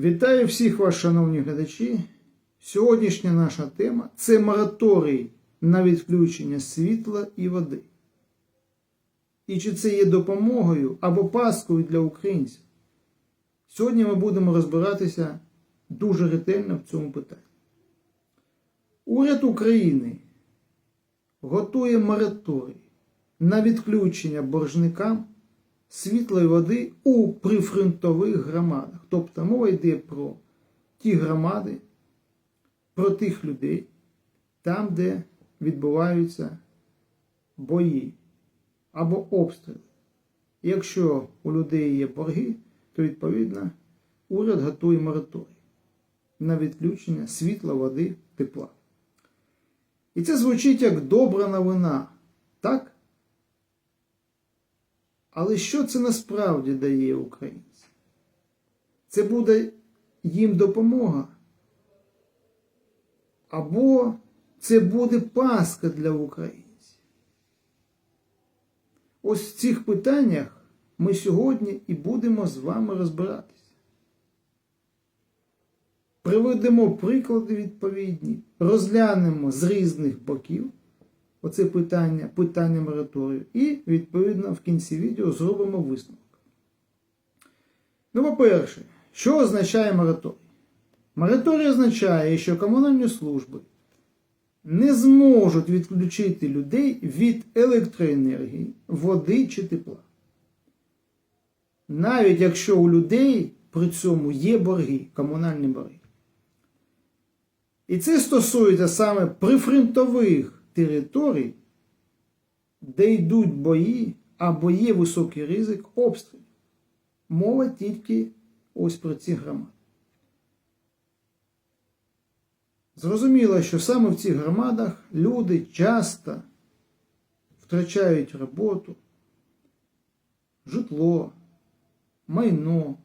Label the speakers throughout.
Speaker 1: Вітаю всіх вас, шановні глядачі. Сьогоднішня наша тема це мораторій на відключення світла і води. І чи це є допомогою або паскою для українців? Сьогодні ми будемо розбиратися дуже ретельно в цьому питанні. Уряд України готує мораторій на відключення боржникам світла і води у прифронтових громадах. Тобто мова йде про ті громади, про тих людей, там, де відбуваються бої або обстріли. Якщо у людей є борги, то відповідно уряд готує мораторій на відключення світла, води, тепла. І це звучить як добра новина, так? Але що це насправді дає українцям? Це буде їм допомога? Або це буде паска для українців? Ось в цих питаннях ми сьогодні і будемо з вами розбиратися. Приведемо приклади відповідні, розглянемо з різних боків оце питання, питання мораторію, і, відповідно, в кінці відео зробимо висновок. Ну, по-перше, що означає мораторій? Мораторій означає, що комунальні служби не зможуть відключити людей від електроенергії, води чи тепла. Навіть якщо у людей при цьому є борги, комунальні борги. І це стосується саме прифронтових територій, де йдуть бої або є високий ризик обстрілів. Мова тільки ось про ці громади. Зрозуміло, що саме в цих громадах люди часто втрачають роботу, житло, майно,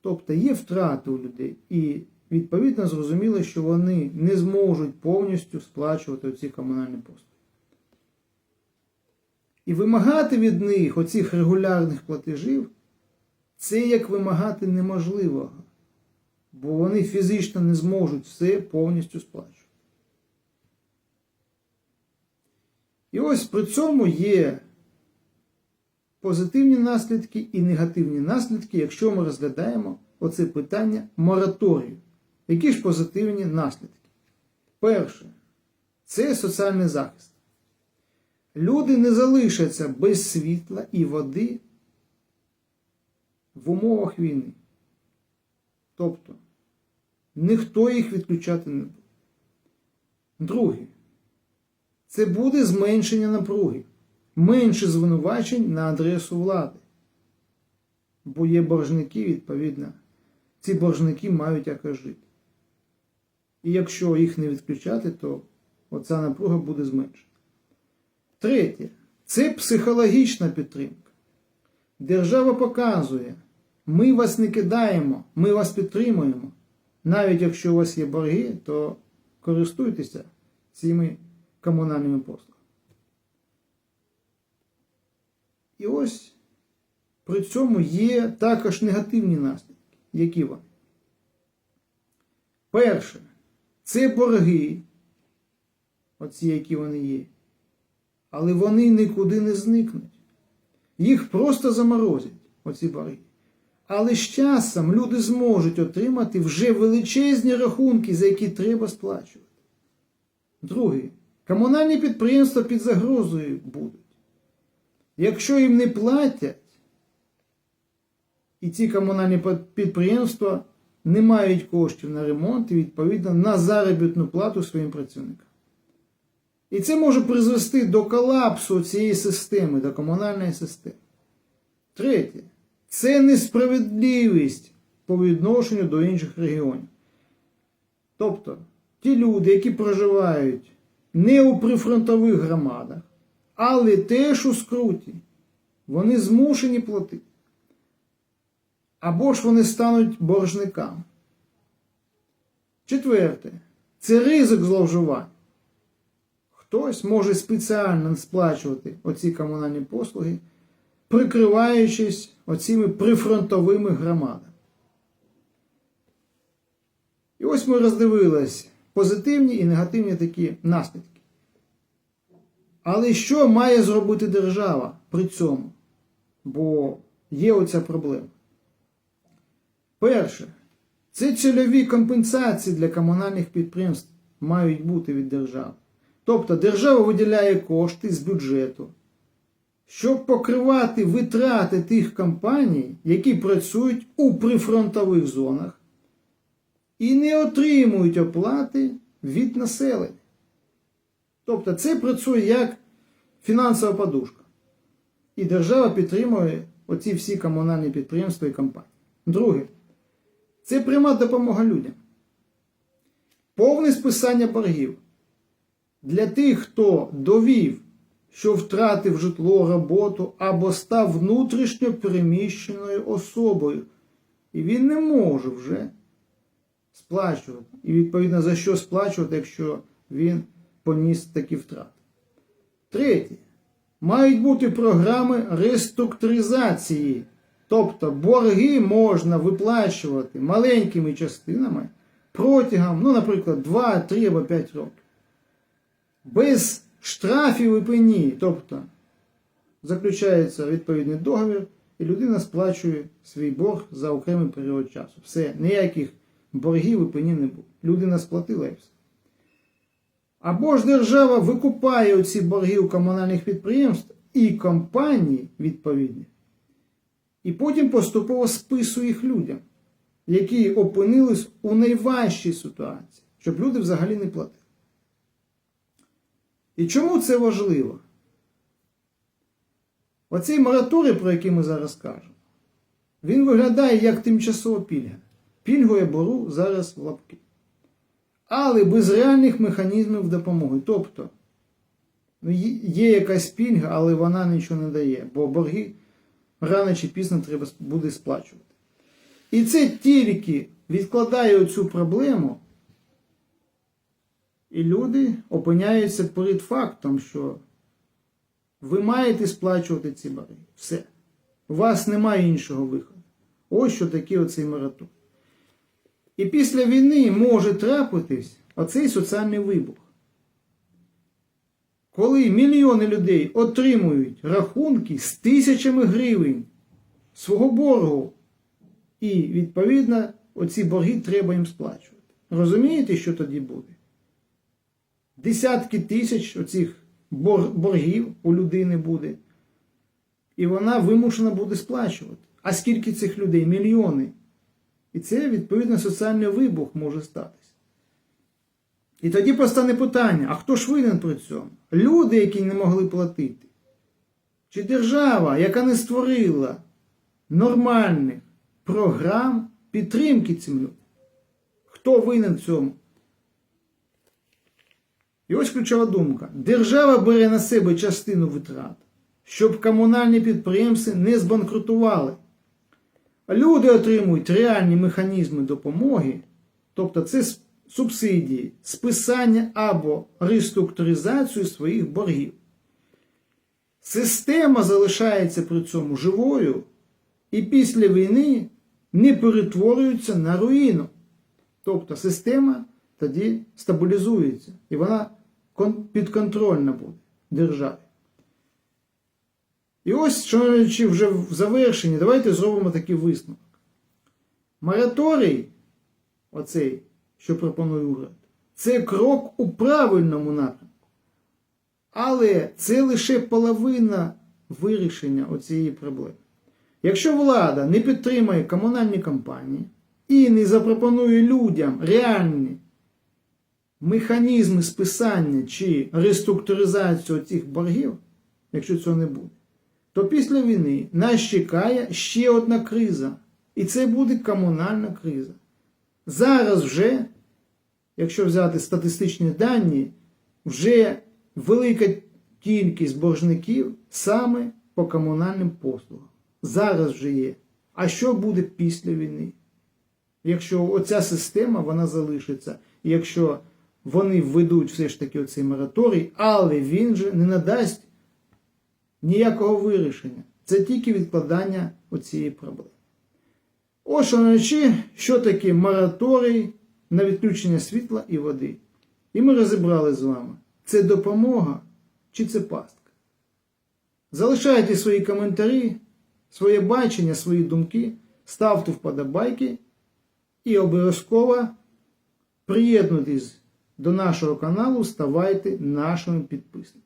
Speaker 1: тобто є втрати у людей. І відповідно зрозуміло, що вони не зможуть повністю сплачувати оці комунальні послуги. І вимагати від них оцих регулярних платежів це як вимагати неможливого, бо вони фізично не зможуть все повністю сплачувати. І ось при цьому є позитивні наслідки і негативні наслідки, якщо ми розглядаємо оце питання мораторію. Які ж позитивні наслідки? Перше, це соціальний захист. Люди не залишаться без світла і води в умовах війни. Тобто, ніхто їх відключати не буде. Друге, це буде зменшення напруги, менше звинувачень на адресу влади. Бо є боржники, відповідно, ці боржники мають якось жити. І якщо їх не відключати, то оця напруга буде зменшена. Третє, це психологічна підтримка. Держава показує, ми вас не кидаємо, ми вас підтримуємо. Навіть якщо у вас є борги, то користуйтеся цими комунальними послугами. І ось при цьому є також негативні наслідки. Які вони? Перше, це борги, оці, які вони є. Але вони нікуди не зникнуть. Їх просто заморозять, оці борги. Але з часом люди зможуть отримати вже величезні рахунки, за які треба сплачувати. Друге, комунальні підприємства під загрозою будуть. Якщо їм не платять, і ці комунальні підприємства не мають коштів на ремонт і, відповідно, на заробітну плату своїм працівникам. І це може призвести до колапсу цієї системи, до комунальної системи. Третє, це несправедливість по відношенню до інших регіонів. Тобто, ті люди, які проживають не у прифронтових громадах, але теж у скруті, вони змушені платити. Або ж вони стануть боржниками. Четверте, це ризик зловживань. Хтось може спеціально сплачувати оці комунальні послуги, прикриваючись оціми прифронтовими громадами. І ось ми роздивились позитивні і негативні такі наслідки. Але що має зробити держава при цьому? Бо є оця проблема. Перше, це цільові компенсації для комунальних підприємств мають бути від держави. Тобто держава виділяє кошти з бюджету, щоб покривати витрати тих компаній, які працюють у прифронтових зонах і не отримують оплати від населення. Тобто це працює як фінансова подушка. І держава підтримує оці всі комунальні підприємства і компанії. Друге, це пряма допомога людям. Повне списання боргів для тих, хто довів, що втратив житло, роботу або став внутрішньо переміщеною особою. І він не може вже сплачувати. І відповідно за що сплачувати, якщо він поніс такі втрати. Третє. Мають бути програми реструктуризації. Тобто борги можна виплачувати маленькими частинами протягом, ну, наприклад, 2, 3 або 5 років. Без штрафів і пені. Тобто заключається відповідний договір, і людина сплачує свій борг за окремий період часу. Все, ніяких боргів і пені не буде. Людина сплатила і все. Або ж держава викупає оці борги у комунальних підприємств і компаній відповідні, і потім поступово списує їх людям, які опинились у найважчій ситуації, щоб люди взагалі не платили. І чому це важливо? Оцей мораторій, про який ми зараз кажемо, він виглядає як тимчасова пільга. Пільгу я беру зараз в лапки. Але без реальних механізмів допомоги. Тобто, ну, є якась пільга, але вона нічого не дає, бо борги рано чи пізно треба буде сплачувати. І це тільки відкладає цю проблему, і люди опиняються перед фактом, що ви маєте сплачувати ці борги. Все. У вас немає іншого виходу. Ось що таке оцей мораторій. І після війни може трапитись оцей соціальний вибух. Коли мільйони людей отримують рахунки з тисячами гривень свого боргу, і, відповідно, оці борги треба їм сплачувати. Розумієте, що тоді буде? Десятки тисяч оцих боргів у людини буде, і вона вимушена буде сплачувати. А скільки цих людей? Мільйони. І це, відповідно, соціальний вибух може статися. І тоді постане питання: а хто ж винен при цьому? Люди, які не могли платити? Чи держава, яка не створила нормальних програм підтримки цим людям? Хто винен в цьому? І ось ключова думка. Держава бере на себе частину витрат, щоб комунальні підприємства не збанкрутували. Люди отримують реальні механізми допомоги, тобто це субсидії, списання або реструктуризацію своїх боргів. Система залишається при цьому живою і після війни не перетворюється на руїну. Тобто система тоді стабілізується і вона підконтрольна буде державі. І ось, шановні, вже в завершенні, давайте зробимо такий висновок. Мораторій, оцей, що пропонує уряд, це крок у правильному напрямку. Але це лише половина вирішення оцієї проблеми. Якщо влада не підтримає комунальні компанії і не запропонує людям реальні механізми списання чи реструктуризацію цих боргів, якщо цього не буде, то після війни нас чекає ще одна криза. І це буде комунальна криза. Зараз вже, якщо взяти статистичні дані, вже велика кількість боржників саме по комунальним послугам. Зараз вже є. А що буде після війни? Якщо оця система вона залишиться, якщо вони введуть все ж таки оцей мораторій, але він же не надасть ніякого вирішення. Це тільки відкладання оцієї проблеми. Ось, шановні, що таке мораторій на відключення світла і води. І ми розібрали з вами, це допомога чи це пастка. Залишайте свої коментарі, своє бачення, свої думки, ставте вподобайки і обов'язково приєднуйтесь до нашого каналу, ставайте нашими підписниками.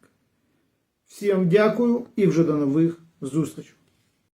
Speaker 1: Всім дякую і вже до нових зустрічей.